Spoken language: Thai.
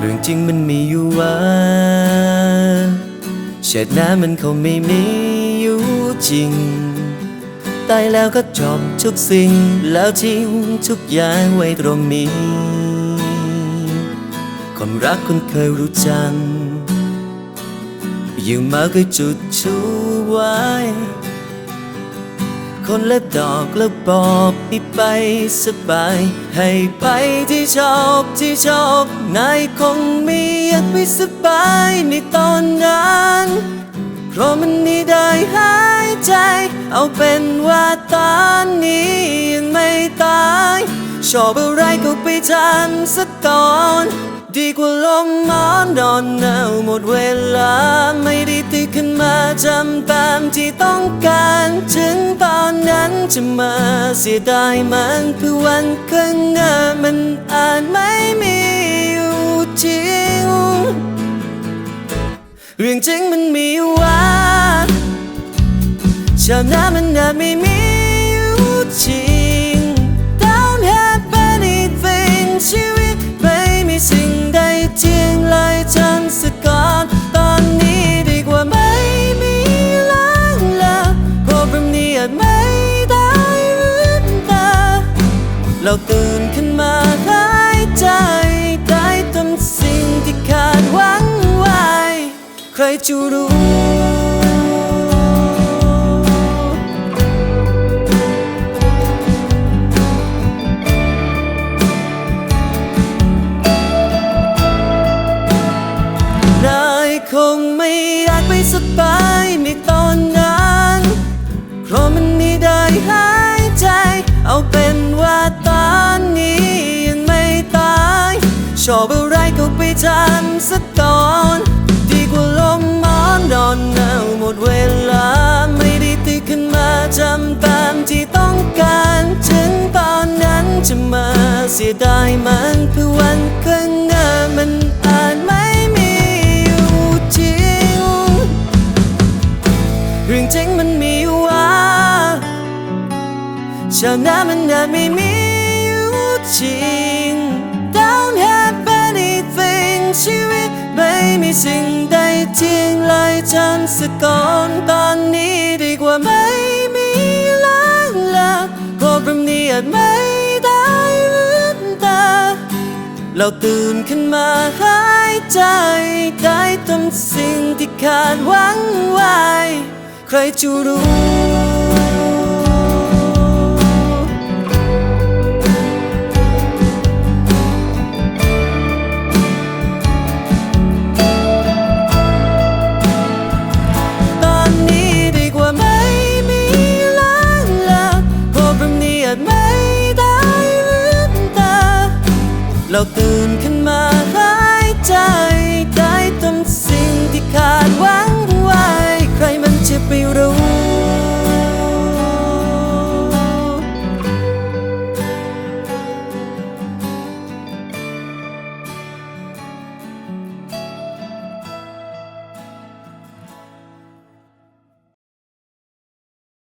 เรื่องจริงมันมีอยู่ว่าชาติหน้ามันคงไม่มีอยู่จริง ตายแล้วก็จบทุกสิ่ง แล้วทิ้งทุกอย่างไว้ตรงนี้คนรักคนเคยรู้จังอยู่มาก็จุดชูไว้ คนละดอกแล้วบอกให้ไปสบาย ให้ไปที่โชคที่โชคนายคงไม่อยากไปสบายในตอนนั้นเพราะมันนี่ได้หายใจ เอาเป็นว่าตอนนี้ยังไม่ตาย ชอบอะไรก็ไปทำสักก่อน ดีกว่าลมหมอนนอนหนาวหมดเวลา ไม่ได้ตื่นขึ้นมาจำตามที่ต้องการ ถึงตอนนั้นจะมาเสียดายมันเพื่อวันข้างหน้ามันอาจไม่มีอยู่จริง เรื่องจริงมันมีว่าชาวนามันอาจไม่มีอยู่จริง Don't have anything ชี เราตื่นขึ้นมาหายใจได้ทำสิ่งที่ขาดหวังไว้ ใครจะรู้คงไม่อยากไปสบายใน ชอบอะไรก็ไปทำสักก่อน ดีกว่าลมมอนนอนหนาวหมดเวลา ไม่ได้ตื่นขึ้นมาจำตามที่ต้องการ ถึงตอนนั้นจะมาเสียดายมันเพื่อวันข้างหน้ามันอาจไม่มีอยู่จริง เรื่องจริงมันมีว่าชาวนามันอาจไม่มีอยู่จริง ชีวิตไม่มีสิ่งใดเที่ยงเลยฉันสก่อนตอนนี้ดีกว่าไม่มีล้างลาเพราะแบบนี้อาจไม่ได้ลืมตาเราตื่นขึ้นมาหายใจได้ทำสิ่งที่ขาดหวังไว้ ใครจะรู้ เราตื่นขึ้นมาหายใจ